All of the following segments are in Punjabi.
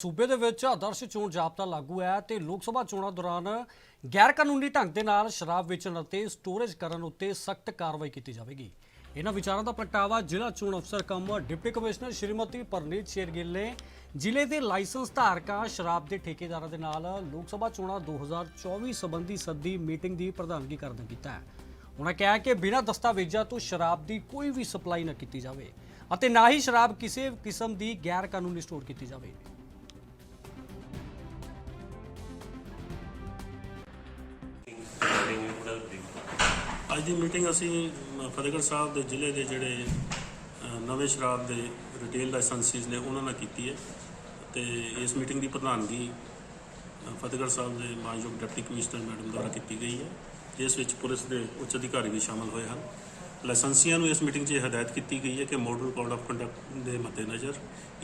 ਸੂਬੇ ਦੇ ਵਿੱਚ ਆਦਰਸ਼ ਚੋਣ ਜਾਬਤਾ ਲਾਗੂ ਹੈ ਤੇ ਲੋਕ ਸਭਾ ਚੋਣਾਂ ਦੌਰਾਨ ਗੈਰ ਕਾਨੂੰਨੀ ਢੰਗ ਦੇ ਨਾਲ ਸ਼ਰਾਬ ਵੇਚਣ ਅਤੇ ਸਟੋਰੇਜ ਕਰਨ ਉੱਤੇ ਸਖਤ ਕਾਰਵਾਈ ਕੀਤੀ ਜਾਵੇਗੀ। ਇਹਨਾਂ ਵਿਚਾਰਾਂ ਦਾ ਪ੍ਰਗਟਾਵਾ ਜ਼ਿਲ੍ਹਾ ਚੋਣ ਅਫਸਰ cum deputy commissioner Shrimati Parneet Shergill ਨੇ ਜ਼ਿਲ੍ਹੇ ਦੇ ਲਾਇਸੈਂਸ ਧਾਰਕਾਂ ਸ਼ਰਾਬ ਦੇ ਠੇਕੇਦਾਰਾਂ ਦੇ ਨਾਲ ਲੋਕ ਸਭਾ ਚੋਣਾਂ 2024 ਸੰਬੰਧੀ ਸੱਦੀ ਮੀਟਿੰਗ ਦੀ ਪ੍ਰਧਾਨਗੀ ਕਰਨ ਕੀਤਾ ਹੈ। ਉਹਨਾਂ ਕਿਹਾ ਕਿ ਬਿਨਾਂ ਦਸਤਾਵੇਜ਼ਾਂ ਤੋਂ ਸ਼ਰਾਬ ਦੀ ਕੋਈ ਵੀ ਸਪਲਾਈ ਨਾ ਕੀਤੀ ਜਾਵੇ ਅਤੇ ਨਾ ਹੀ ਸ਼ਰਾਬ ਕਿਸੇ ਕਿਸਮ ਦੀ ਗੈਰ ਕਾਨੂੰਨੀ ਸਟੋਰ ਕੀਤੀ ਜਾਵੇ। ਅੱਜ ਦੀ ਮੀਟਿੰਗ ਅਸੀਂ ਫਤਿਹਗੜ੍ਹ ਸਾਹਿਬ ਦੇ ਜ਼ਿਲ੍ਹੇ ਦੇ ਜਿਹੜੇ ਨਵੇਂ ਸ਼ਰਾਬ ਦੇ ਰਿਟੇਲ ਲਾਇਸੈਂਸੀਜ਼ ਨੇ, ਉਹਨਾਂ ਨਾਲ ਕੀਤੀ ਹੈ ਤੇ ਇਸ ਮੀਟਿੰਗ ਦੀ ਪ੍ਰਧਾਨਗੀ ਫਤਿਹਗੜ੍ਹ ਸਾਹਿਬ ਦੇ ਮਾਨਯੋਗ ਡਿਪਟੀ ਕਮਿਸ਼ਨਰ ਮੈਡਮ ਦੁਆਰਾ ਕੀਤੀ ਗਈ ਹੈ, ਜਿਸ ਵਿੱਚ ਪੁਲਿਸ ਦੇ ਉੱਚ ਅਧਿਕਾਰੀ ਵੀ ਸ਼ਾਮਲ ਹੋਏ ਹਨ। ਲਾਇਸੈਂਸੀਆਂ ਨੂੰ ਇਸ ਮੀਟਿੰਗ 'ਚ ਇਹ ਹਦਾਇਤ ਕੀਤੀ ਗਈ ਹੈ ਕਿ ਮਾਡਲ ਕੋਡ ਆਫ ਕੰਡਕਟ ਦੇ ਮੱਦੇਨਜ਼ਰ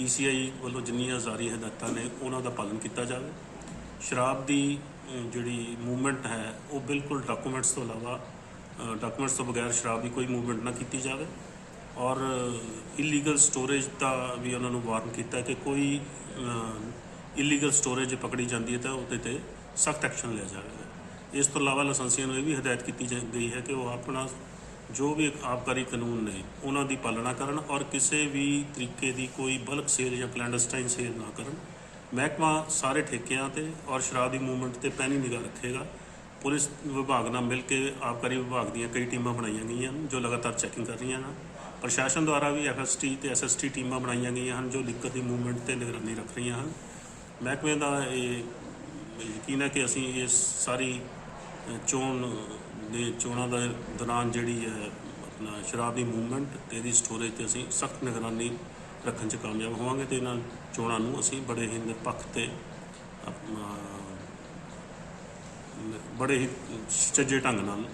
ECI ਵੱਲੋਂ ਜਿੰਨੀਆਂ ਜ਼ਾਰੀ ਹਦਾਇਤਾਂ ਨੇ, ਉਹਨਾਂ ਦਾ ਪਾਲਣ ਕੀਤਾ ਜਾਵੇ। ਸ਼ਰਾਬ ਦੀ ਜਿਹੜੀ ਮੂਵਮੈਂਟ ਹੈ, ਉਹ ਬਿਲਕੁਲ ਡਾਕੂਮੈਂਟਸ ਤੋਂ ਇਲਾਵਾ ਡਾਕੂਮੈਂਟਸ ਤੋਂ ਬਗੈਰ ਸ਼ਰਾਬ ਦੀ ਕੋਈ ਮੂਵਮੈਂਟ ਨਾ ਕੀਤੀ ਜਾਵੇ ਔਰ ਇਲੀਗਲ ਸਟੋਰੇਜ ਦਾ ਵੀ ਉਹਨਾਂ ਨੂੰ ਵਾਰਨ ਕੀਤਾ ਕਿ ਕੋਈ ਇਲੀਗਲ ਸਟੋਰੇਜ ਪਕੜੀ ਜਾਂਦੀ ਹੈ ਤਾਂ ਉਹਦੇ ਤੇ ਸਖਤ ਐਕਸ਼ਨ ਲਿਆ ਜਾਵੇਗਾ। ਇਸ ਤੋਂ ਇਲਾਵਾ ਲਾਇਸੈਂਸੀਆਂ ਨੂੰ ਇਹ ਵੀ ਹਦਾਇਤ ਕੀਤੀ ਜਾ- ਗਈ ਹੈ ਕਿ ਉਹ ਆਪਣਾ ਜੋ ਵੀ ਆਬਕਾਰੀ ਕਾਨੂੰਨ ਨੇ, ਉਹਨਾਂ ਦੀ ਪਾਲਣਾ ਕਰਨ ਔਰ ਕਿਸੇ ਵੀ ਤਰੀਕੇ ਦੀ ਕੋਈ ਬਲਕ ਸੇਲ ਜਾਂ ਕਲੈਂਡਸਟਾਈਨ ਸੇਲ ਨਾ ਕਰਨ। ਮਹਿਕਮਾ ਸਾਰੇ ਠੇਕਿਆਂ ਤੇ ਔਰ ਸ਼ਰਾਬ ਦੀ ਮੂਵਮੈਂਟ ਤੇ ਪੈਣੀ ਨਿਗਾਹ ਰੱਖੇਗਾ। ਪੁਲਿਸ ਵਿਭਾਗ ਨਾਲ ਮਿਲ ਕੇ ਆਬਕਾਰੀ ਵਿਭਾਗ ਦੀਆਂ ਕਈ ਟੀਮਾਂ ਬਣਾਈਆਂ ਗਈਆਂ ਹਨ, ਜੋ ਲਗਾਤਾਰ ਚੈਕਿੰਗ ਕਰ ਰਹੀਆਂ ਹਨ। ਪ੍ਰਸ਼ਾਸਨ ਦੁਆਰਾ ਵੀ ਐਫਐਸਟੀ ਤੇ ਐਸਐਸਟੀ ਟੀਮਾਂ ਬਣਾਈਆਂ ਗਈਆਂ ਹਨ, ਜੋ ਲਿਕਰ ਦੀ ਮੂਵਮੈਂਟ ਤੇ ਨਿਗਰਾਨੀ ਰੱਖ ਰਹੀਆਂ ਹਨ। ਮਹਿਕਮੇ ਦਾ ਇਹ ਯਕੀਨ ਹੈ ਕਿ ਅਸੀਂ ਇਸ ਸਾਰੀ ਚੋਣ ਦੇ ਚੋਣਾਂ ਦੇ ਦੌਰਾਨ ਜਿਹੜੀ ਹੈ, ਆਪਣਾ ਸ਼ਰਾਬ ਦੀ ਮੂਵਮੈਂਟ ਤੇ ਇਹਦੀ ਸਟੋਰੇਜ ਤੇ ਅਸੀਂ ਸਖਤ ਨਿਗਰਾਨੀ ਰੱਖਣ 'ਚ ਕਾਮਯਾਬ ਹੋਵਾਂਗੇ ਤੇ ਇਹਨਾਂ ਚੋਣਾਂ ਨੂੰ ਅਸੀਂ ਬੜੇ ਹੀ ਨਿਰਪੱਖ ਤੇ ਆਪਣਾ ਬੜੇ ਹੀ ਸੁਚੱਜੇ ਢੰਗ ਨਾਲ